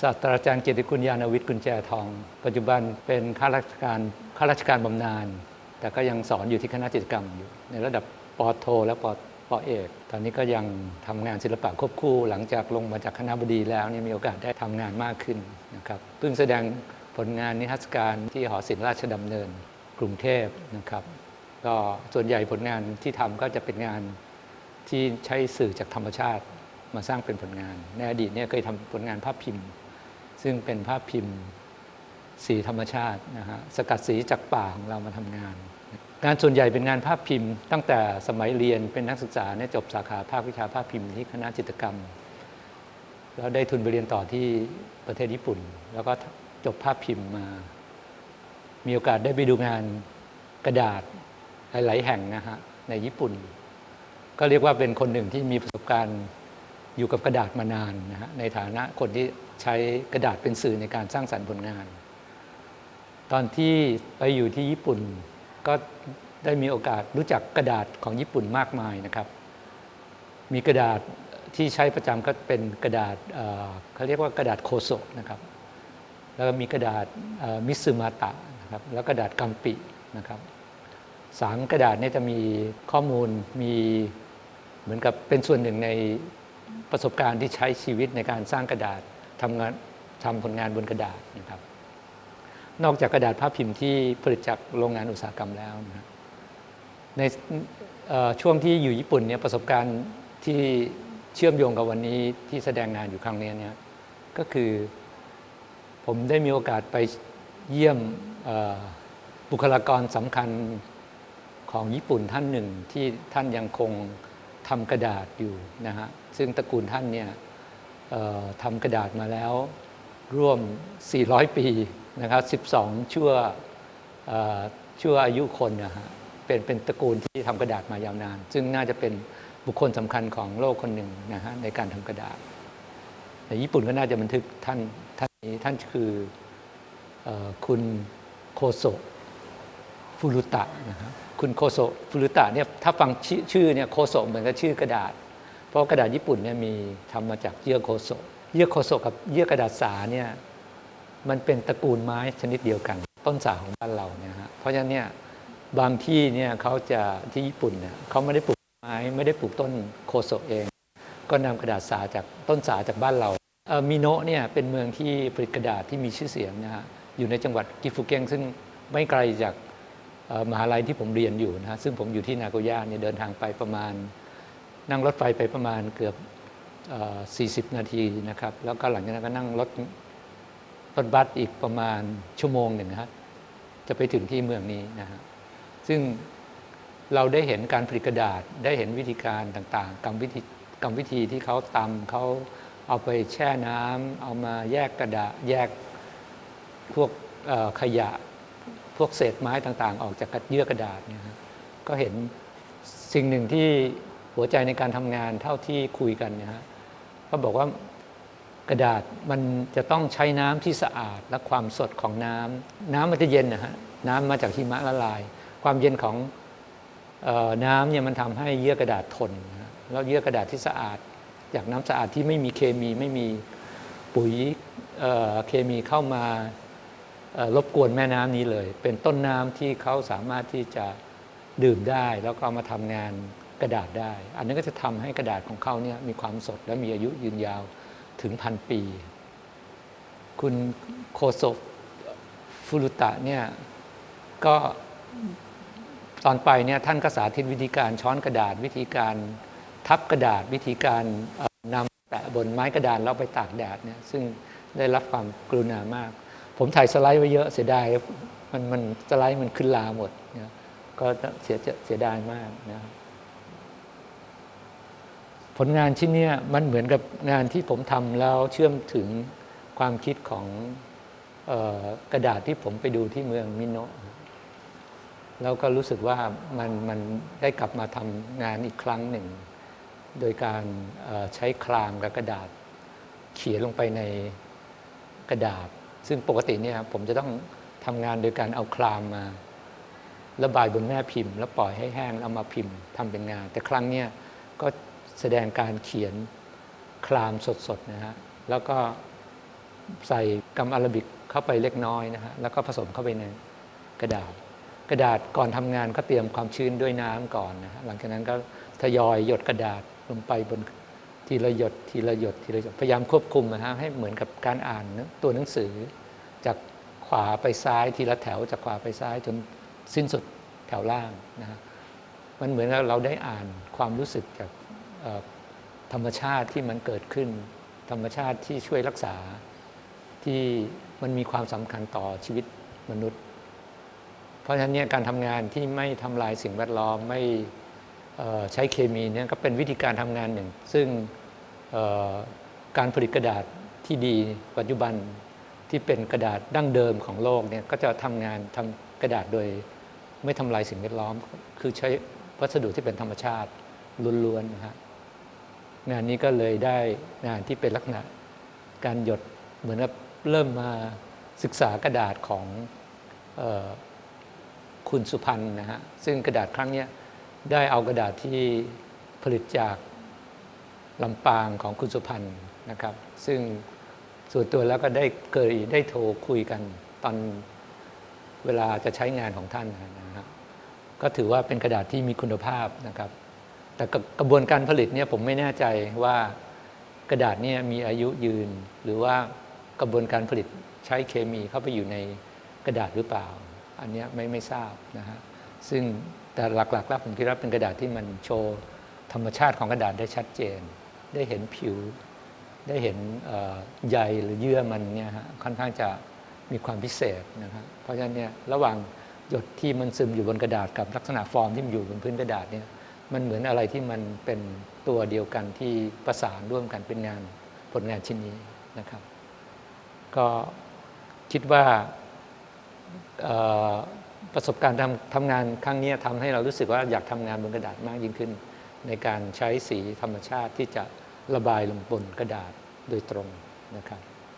ศาสตราจารย์เกียรติคุณยานวิทย์กุญแจทอง ปัจจุบันเป็นข้าราชการข้าราชการบำนาญแต่ก็ยังสอนอยู่ที่คณะจิตกรรมอยู่ ในระดับปอโท และปอปอเอก ตอนนี้ก็ยังทำงานศิลปะควบคู่ หลังจากลงมาจากคณะบดีแล้วเนี่ยมีโอกาสได้ทำงานมากขึ้นนะครับเพิ่งแสดงผลงานนิทรรศการที่หอศิลป์ราชดำเนินกรุงเทพนะครับ ก็ส่วนใหญ่ผลงานที่ทำก็จะเป็นงานที่ใช้สื่อจากธรรมชาติมาสร้างเป็นผลงาน ในอดีตเนี่ยเคยทำผลงานภาพพิมพ์ ซึ่งเป็นภาพพิมพ์สีธรรมชาตินะฮะสกัดสีจากป่าของเรามาทำงาน งานส่วนใหญ่เป็นงานภาพพิมพ์ ตั้งแต่สมัยเรียนเป็นนักศึกษาเนี่ยจบสาขาภาควิชาภาพพิมพ์ที่คณะจิตกรรม แล้วได้ทุนไปเรียนต่อที่ประเทศญี่ปุ่น แล้วก็จบภาพพิมพ์มา มีโอกาสได้ไปดูงานกระดาษหลาย ๆ แห่งนะฮะในญี่ปุ่น ก็เรียกว่าเป็นคนหนึ่งที่มีประสบการณ์อยู่กับกระดาษมานานนะฮะในฐานะคนที่ ใช้กระดาษเป็นสื่อในการสร้างสรรค์ผลงาน ตอนที่ไปอยู่ที่ญี่ปุ่นก็ได้มีโอกาสรู้จักกระดาษของญี่ปุ่นมากมายนะครับ มีกระดาษที่ใช้ประจำก็เป็นกระดาษเขาเรียกว่ากระดาษโคโซนะครับ แล้วก็มีกระดาษมิซึมาตะนะครับแล้วกระดาษกัมปินะครับสามกระดาษนี้จะมีข้อมูลมีเหมือนกับเป็นส่วนหนึ่งในประสบการณ์ที่ใช้ชีวิตในการสร้างกระดาษ ทำงานทำผลงานบนกระดาษนะครับ นอกจากกระดาษภาพพิมพ์ที่ผลิตจากโรงงานอุตสาหกรรมแล้วนะในช่วงที่อยู่ญี่ปุ่นเนี่ยประสบการณ์ที่เชื่อมโยงกับวันนี้ที่แสดงงานอยู่ครั้งนี้เนี่ยก็คือผมได้มีโอกาสไปเยี่ยมบุคลากรสำคัญของญี่ปุ่นท่านหนึ่งที่ท่านยังคงทำกระดาษอยู่นะฮะซึ่งตระกูลท่านเนี่ย ทำกระดาษมาแล้วร่วม 400 ปีนะครับ 12 ชั่วเชั่วอายุคนนะฮะเป็นเป็นตระกูลที่ทำกระดาษมายาวนาน ซึ่งน่าจะเป็นบุคคลสำคัญของโลกคนหนึ่งนะฮะในการทำกระดาษในญี่ปุ่นก็น่าจะบันทึกท่านท่านนี้ท่านคืออคุณโคโซฟุรุตะนะครับคุณโคโซฟุรุตะเนี่ยถ้าฟังชื่อชื่อเนี่ยโคโซเหมือนกับชื่อกระดาษ เพราะกระดาษญี่ปุ่นเนี่ยมีทำมาจากเยื่อโคโซเยื่อโคโซกับเยื่อกระดาษสาเนี่ยมันเป็นตระกูลไม้ชนิดเดียวกัน ต้นสาของบ้านเราเนี่ยฮะเพราะฉะนั้นเนี่ยบางที่เนี่ยเขาจะที่ญี่ปุ่นเนี่ยเขาไม่ได้ปลูกไม้ไม่ได้ปลูกต้นโคโซเอง ก็นำกระดาษสาจากต้นสาจากบ้านเราเมิโนะเนี่ยเป็นเมืองที่ผลิตกระดาษที่มีชื่อเสียงนะฮะอยู่ในจังหวัดกิฟุเกงซึ่งไม่ไกลจากมหาลัยที่ผมเรียนอยู่นะฮะซึ่งผมอยู่ที่นาโกย่าเนี่ยเดินทางไปประมาณ นั่งรถไฟไปประมาณเกือบเอ่อ40 นาทีนะครับ แล้วก็หลังจากนั้นก็นั่งรถรถบัสอีกประมาณชั่วโมงหนึ่งนะฮะจะไปถึงที่เมืองนี้นะฮะซึ่งเราได้เห็นการผลิตกระดาษได้เห็นวิธีการต่างๆ กรรมวิธีกรรมวิธีที่เขาตำเขาเอาไปแช่น้ำเอามาแยกกระดาษแยกพวกขยะ พวกเศษไม้ต่างๆ ออกจากเยื่อกระดาษเนี่ยก็เห็นสิ่งหนึ่งที่ หัวใจในการทำงานเท่าที่คุยกันเนี่ยฮะก็บอกว่ากระดาษมันจะต้องใช้น้ำที่สะอาดและความสดของน้ำน้ำมันจะเย็นนะฮะน้ำมาจากหิมะละลาย ความเย็นของออน้ำเนี่ยมันทำให้เยื่อกระดาษทนนะแล้วเยื่อกระดาษที่สะอาด จากน้ำสะอาดที่ไม่มีเคมีไม่มีปุ๋ยเเคมีเข้ามารบกวนแม่น้ำนี้เลย เป็นต้นน้ำที่เขาสามารถที่จะดื่มได้ แล้วก็มาทำงาน กระดาษได้ อันนั้นก็จะทำให้กระดาษของเขาเนี่ยมีความสดและมีอายุยืนยาวถึงพันปี คุณโคโซะฟุรุตะเนี่ยก็ตอนไปเนี่ยท่านก็สาธิตวิธีการช้อนกระดาษวิธีการทับกระดาษวิธีการนำแปะบนไม้กระดานแล้วไปตากแดดเนี่ยซึ่งได้รับความกรุณามาก ผมถ่ายสไลด์ไว้เยอะเสียดายมันมันสไลด์มันขึ้นลาหมดนะก็เสียเสียดายมากนะครับ ผลงานชิ้นนี้มันเหมือนกับงานที่ผมทำแล้วเชื่อมถึงความคิดของออกระดาษที่ผมไปดูที่เมืองมิโนะแล้วก็รู้สึกว่ามันมันได้กลับมาทำงานอีกครั้งหนึ่ง โดยการใช้คลามกับกระดาษ เขียนลงไปในกระดาษ ซึ่งปกติเนี่ยผมจะต้องทำงานโดยการเอาคลามมาระบายบนแม่พิมพ์ แล้วปล่อยให้แห้งแล้วมาพิมพ์ทำเป็นงาน แต่ครั้งเนี้ยก็ แสดงการเขียนคลามสดๆนะฮะแล้วก็ใส่กัมอาราบิกเข้าไปเล็กน้อยนะฮะแล้วก็ผสมเข้าไปในกระดาษ กระดาษก่อนทำงานก็เตรียมความชื้นด้วยน้ำก่อนนะฮะหลังจากนั้นก็ทยอยหยดกระดาษลงไปบนทีละหยดทีละหยดทีละหยดพยายามควบคุมนะฮะให้เหมือนกับการอ่านตัวหนังสือ จากขวาไปซ้ายทีละแถวจากขวาไปซ้ายจนสิ้นสุดแถวล่างนะฮะมันเหมือนเราได้อ่านความรู้สึกจาก ธรรมชาติที่มันเกิดขึ้น ธรรมชาติที่ช่วยรักษาที่มันมีความสำคัญต่อชีวิตมนุษย์ เพราะฉะนั้นเนี่ยการทำงานที่ไม่ทำลายสิ่งแวดล้อมไม่ใช้เคมีเนี่ยก็เป็นวิธีการทำงานหนึ่ง ซึ่งการผลิตกระดาษที่ดีปัจจุบันที่เป็นกระดาษดั้งเดิมของโลกเนี่ยก็จะทำงานทำกระดาษโดยไม่ทำลายสิ่งแวดล้อม คือใช้วัสดุที่เป็นธรรมชาติล้วนๆนะฮะ งานนี้ก็เลยได้งานที่เป็นลักษณะการหยดเหมือนกับเริ่มมาศึกษากระดาษของออคุณสุพันธ์นะฮะซึ่งกระดาษครั้งนี้ได้เอากระดาษที่ผลิตจากลำปางของคุณสุพันธ์นะครับ ซึ่งส่วนตัวแล้วก็ได้เคยได้โทรคุยกันตอนเวลาจะใช้งานของท่านนะฮะก็ถือว่าเป็นกระดาษที่มีคุณภาพนะครับ แต่กระบวนการผลิตเนี่ยผมไม่แน่ใจว่ากระดาษเนี่ยมีอายุยืน หรือว่ากระบวนการผลิตใช้เคมีเข้าไปอยู่ในกระดาษหรือเปล่า อันนี้ไม่ไม่ทราบนะฮะซึ่งแต่หลักๆแล้วผมคิดว่าเป็นกระดาษที่มันโชว์ธรรมชาติของกระดาษได้ชัดเจน ได้เห็นผิว ได้เห็นใยหรือเยื่อมันเนี่ยฮะค่อนข้างจะมีความพิเศษนะครับเพราะฉะนั้นเนี่ยระหว่างหยดที่มันซึมอยู่บนกระดาษกับลักษณะฟอร์มที่มันอยู่บนพื้นกระดาษเนี่ย มันเหมือนอะไรที่มันเป็นตัวเดียวกันที่ประสานร่วมกันเป็นงานผลงานชิ้นนี้นะครับ ก็คิดว่าประสบการณ์ทำทำงานครั้งนี้ทำให้เรารู้สึกว่าอยากทำงานบนกระดาษมากยิ่งขึ้น ในการใช้สีธรรมชาติที่จะระบายลงบนกระดาษโดยตรงนะครับ